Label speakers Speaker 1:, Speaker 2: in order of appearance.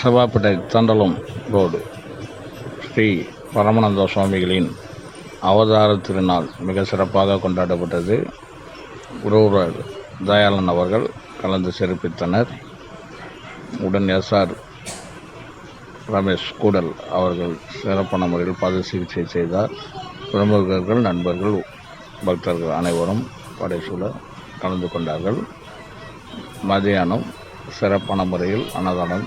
Speaker 1: Sevvapettai Thandalam road Sri Paramananda சுவாமிகளின் அவதார திருநாள் மிக சிறப்பாக கொண்டாடப்பட்டது. குருவர் தயாளன் அவர்கள் கலந்து சிறப்பித்தனர். உடன் எஸ்ஆர் ரமேஷ் கூடல் அவர்கள் சிறப்பான முறையில் பாத சிகிச்சை செய்தார். பிரமுகர்கள் நண்பர்கள் பக்தர்கள் அனைவரும் படைசூழ கலந்து கொண்டார்கள். மதியானம் சிறப்பான முறையில் அன்னதானம்